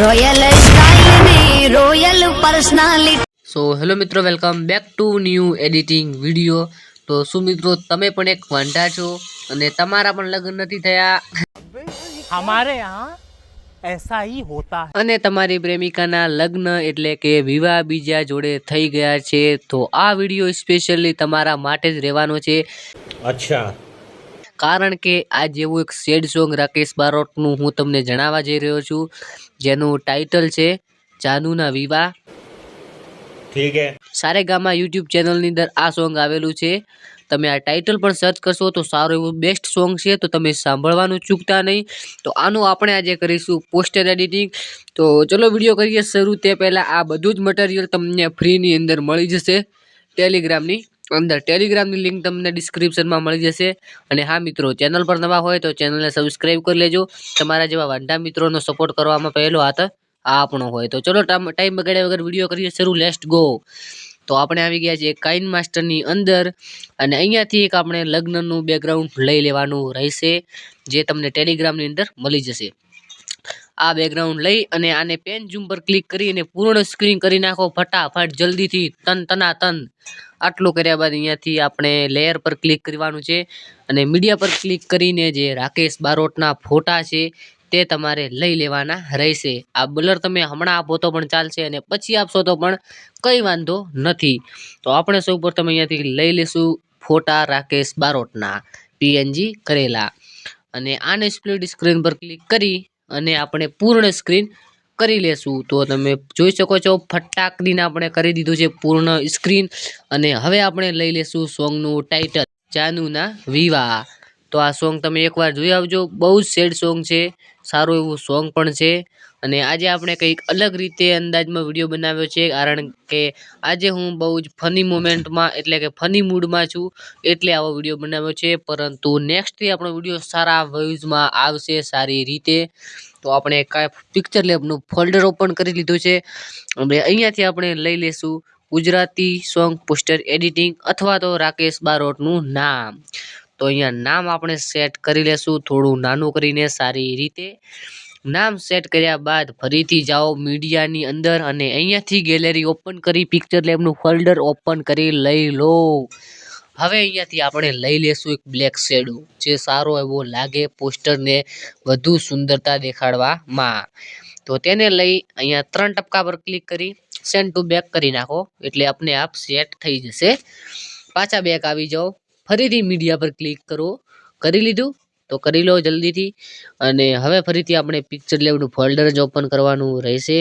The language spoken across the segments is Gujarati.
Royal royal personality so hello મિત્રો welcome back to new editing video તો શું મિત્રો તમે પણ એક વાંઢા છો અને તમારા પણ લગ્ન નથી થયા? અમારે એસા હી હોતા અને તમારી પ્રેમિકાના લગ્ન એટલે કે વિવાહ બીજા જોડે થઈ ગયા છે. તો આ વીડિયો સ્પેશિયલી તમારા માટે જ રહેવાનો છે. અચ્છા. કારણ કે આ જેવું એક સેડ સોંગ રાકેશ બારોટનું હું તમને જણાવવા જઈ રહ્યો છું. જેનું ટાઇટલ છે જાનુના વિવાહ. ઠીક હે. સારેગામા યુટ્યુબ ચેનલની અંદર આ સોંગ આવેલું છે. તમે આ ટાઇટલ પણ સર્ચ કરશો તો સારું એવું બેસ્ટ સોંગ છે. તો તમે સાંભળવાનું ચૂકતા નહીં. તો આનું આપણે આજે કરીશું પોસ્ટર એડિટિંગ તો ચલો વીડિયો કરીએ શરૂ. તે પહેલાં આ બધું જ મટીરિયલ તમને ફ્રીની અંદર મળી જશે. ટેલિગ્રામની અંદર ટેલિગ્રામની લિંક તમને ડિસ્ક્રિપ્શનમાં મળી જશે. અને હા મિત્રો ચેનલ પર નવા હોય તો ચેનલને સબસ્ક્રાઈબ કરી લેજો. તમારા જેવા વાંઢા મિત્રોનો સપોર્ટ કરવામાં પહેલો હાથ આ આપણો હોય. તો ચલો ટાઈમ બગાડ્યા વગર વીડિયો કરીએ, શરૂ લેસ્ટ ગો તો આપણે આવી ગયા છીએ કાઇન માસ્ટરની અંદર. અને અહીંયાથી એક આપણે લગ્નનું બેકગ્રાઉન્ડ લઈ લેવાનું રહેશે, જે તમને ટેલિગ્રામની અંદર મળી જશે. આ બેકગ્રાઉન્ડ લઈ અને આને પેન ઝૂમ પર ક્લિક કરી અને પૂર્ણ સ્ક્રીન કરી નાખો ફટાફટ, જલ્દીથી, તન તના તન આટલું કર્યા બાદ અહીંયાથી આપણે લેયર પર ક્લિક કરવાનું છે અને મીડિયા પર ક્લિક કરીને જે રાકેશ બારોટના ફોટા છે તે તમારે લઈ લેવાના રહેશે. આ બ્લર તમે હમણાં આપો તો પણ ચાલશે અને પછી આપશો તો પણ કંઈ વાંધો નથી. તો આપણે સૌ પ્રથમ અહીંયાથી લઈ લેશું ફોટા રાકેશ બારોટના પીએનજી કરેલા. અને આને સ્પ્લિટ સ્ક્રીન પર ક્લિક કરી અને આપણે પૂર્ણ સ્ક્રીન કરી લેશું. તો તમે જોઈ શકો છો, ફટાકડીને આપણે કરી દીધું છે પૂર્ણ સ્ક્રીન અને હવે આપણે લઈ લેશું સોંગનું ટાઇટલ જાનુના વિવાહ. તો આ સોંગ તમે એકવાર જોઈ આવજો. બહુ જ સેડ સોંગ છે. સારું એવું સોંગ પણ છે. અને આજે આપણે કંઈક અલગ રીતે અંદાજમાં વીડિયો બનાવ્યો છે. કારણ કે આજે હું બહુ જ ફની મોમેન્ટમાં એટલે કે ફની મૂડમાં છું. એટલે આવો વીડિયો બનાવ્યો છે. પરંતુ નેક્સ્ટથી આપણો વીડિયો સારા વ્યૂઝમાં આવશે સારી રીતે. તો આપણે કાંઈ પિક્ચર લેબનું ફોલ્ડર ઓપન કરી લીધું છે. અને અહીંયાથી આપણે લઈ લેશું ગુજરાતી સોંગ પોસ્ટર એડિટિંગ અથવા તો રાકેશ બારોટનું નામ. તો અહીંયા નામ આપણે સેટ કરી લેશું. થોડું નાનું કરીને સારી રીતે નામ સેટ કર્યા બાદ ફરીથી જાઓ મીડિયાની અંદર અને અહીંયાથી ગેલેરી ઓપન કરી પિક્ચર લેબનું ફોલ્ડર ઓપન કરી લઈ લો. હવે અહીંયાથી આપણે લઈ લેશું એક બ્લેક શેડો જે સારો એવો લાગે પોસ્ટરને વધુ સુંદરતા દેખાડવામાં. તો તેને લઈ અહીંયા ત્રણ ટપકા પર ક્લિક કરી સેન્ડ ટુ બેક કરી નાખો. એટલે આપને આપ સેટ થઈ જશે. પાછા બેક આવી જાઓ. ફરીથી મીડિયા પર ક્લિક કરો. કરી લીધું? તો કરી લો જલ્દીથી. અને હવે ફરીથી આપણે પિક્ચર લેવનું ફોલ્ડર જ ઓપન કરવાનું રહેશે.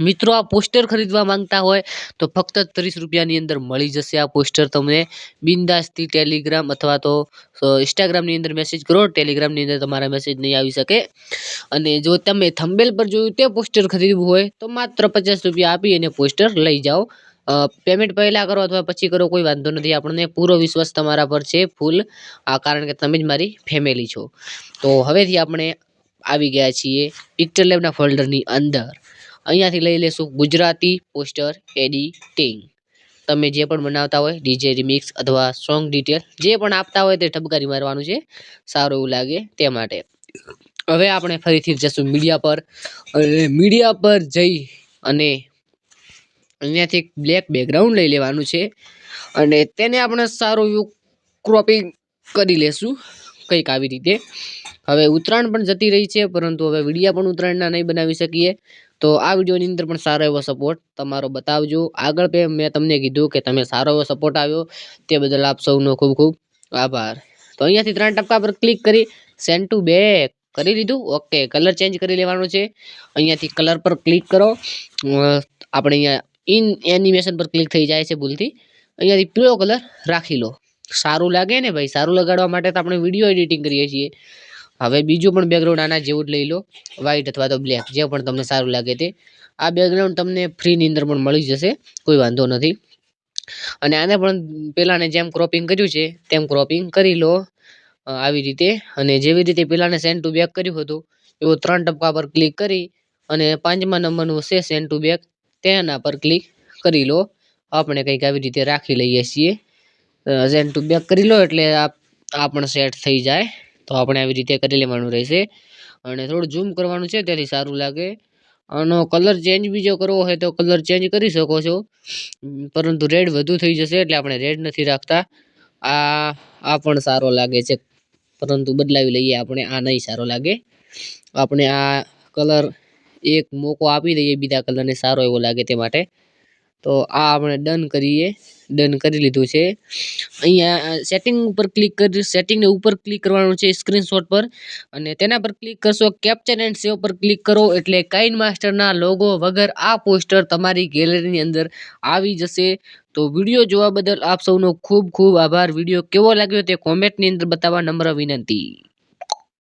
મિત્રો, આ પોસ્ટર ખરીદવા માંગતા હોય તો ફક્ત ત્રીસ રૂપિયાની અંદર મળી જશે આ પોસ્ટર તમને. બિંદાસથી ટેલિગ્રામ અથવા તો ઇન્સ્ટાગ્રામની અંદર મેસેજ કરો. ટેલિગ્રામની અંદર તમારા મેસેજ નહીં આવી શકે. અને જો તમે થંબેલ પર જોયું તે પોસ્ટર ખરીદવું હોય તો માત્ર પચાસ રૂપિયા આપી અને પોસ્ટર લઈ જાઓ. પેમેન્ટ પહેલાં કરો અથવા પછી કરો, કોઈ વાંધો નથી. આપણને પૂરો વિશ્વાસ તમારા પર છે ફૂલ આ કારણ કે તમે જ મારી ફેમિલી છો. તો હવેથી આપણે આવી ગયા છીએ પિક્ચર લેબના ફોલ્ડરની અંદર. અહીંયાથી લઈ લેશું ગુજરાતી પોસ્ટર એડિટિંગ તમે જે પણ બનાવતા હોય ડીજે રિમિક્સ અથવા સોંગ ડિટેલ જે પણ આપતા હોય તે ઠપકારી મારવાનું છે. સારું એવું લાગે તે માટે. હવે આપણે ફરીથી જશું મીડિયા પર. અને મીડિયા પર જઈ અને અહીંયાથી બ્લેક બેકગ્રાઉન્ડ લઈ લેવાનું છે. અને તેને આપણે સારું એવું ક્રોપિંગ કરી લેશું કંઈક આવી રીતે. હવે ઉત્તરાયણ પણ જતી રહી છે, પરંતુ હવે વિડીયા પણ ઉત્તરાયણના નહીં બનાવી શકીએ. તો આ વિડીયોની અંદર પણ સારો એવો સપોર્ટ તમારો બતાવજો. આગળ પે મેં તમને કીધું કે તમે સારો એવો સપોર્ટ આવ્યો. તે બદલ આપ સૌનો ખૂબ ખૂબ આભાર. તો અહીંયાથી ત્રણ ટપકા પર ક્લિક કરી સેન્ડ ટુ બેક કરી લીધું ઓકે કલર ચેન્જ કરી લેવાનો છે. અહીંયાથી કલર પર ક્લિક કરો. આપણે અહીંયા ઇન એનિમેશન પર ક્લિક થઈ જાય છે ભૂલથી. અહીંયાથી પીળો કલર રાખી લો. સારું લાગે ને ભાઈ? સારું લગાડવા માટે તો આપણે વીડિયો એડિટિંગ કરીએ છીએ. હવે બીજું પણ બેકગ્રાઉન્ડ આના જેવું જ લઈ લો. વ્હાઇટ અથવા તો બ્લેક જે પણ તમને સારું લાગે તે. આ બેકગ્રાઉન્ડ તમને ફ્રીની અંદર પણ મળી જશે. કોઈ વાંધો નથી. અને આને પણ પહેલાંને જેમ ક્રોપિંગ કર્યું છે, તેમ ક્રોપિંગ કરી લો. આવી રીતે. અને જેવી રીતે પહેલાંને સેન્ડ ટુ બેક કર્યું હતું, એવું ત્રણ ટપકા પર ક્લિક કરી અને પાંચમા નંબરનું છે સેન્ડ ટુ બેક તેના પર ક્લિક કરી લો. આપણે કંઈક આવી રીતે રાખી લઈએ છીએ. ઝેન ટુ બેક કરી લો એટલે આ પણ સેટ થઈ જાય. તો આપણે આવી રીતે કરી લેવાનું રહેશે. અને થોડું ઝૂમ કરવાનું છે તેથી સારું લાગે. આનો કલર ચેન્જ બીજો કરવો હોય તો કલર ચેન્જ કરી શકો છો. પરંતુ રેડ વધુ થઈ જશે એટલે આપણે રેડ નથી રાખતા. આ આ પણ સારો લાગે છે. પરંતુ બદલાવી લઈએ આપણે, આ નહીં સારો લાગે. આપણે આ કલર એક મોકો આપી દઈએ બીજા કલરને સારો એવો લાગે તે માટે. તો આ આપણે ડન કરીએ ડન કરી લીધું છે. અહીંયા સેટિંગ ઉપર ક્લિક કરી સેટિંગને ઉપર ક્લિક કરવાનું છે સ્ક્રીનશોટ પર. અને તેના પર ક્લિક કરશો કેપ્ચર એન્ડ સેવ પર ક્લિક કરો. એટલે કાઇન માસ્ટરના લોગો વગર આ પોસ્ટર તમારી ગેલેરીની અંદર આવી જશે. તો વીડિયો જોવા બદલ આપ સૌનો ખૂબ ખૂબ આભાર. વીડિયો કેવો લાગ્યો તે કોમેન્ટની અંદર બતાવવા નમ્ર વિનંતી.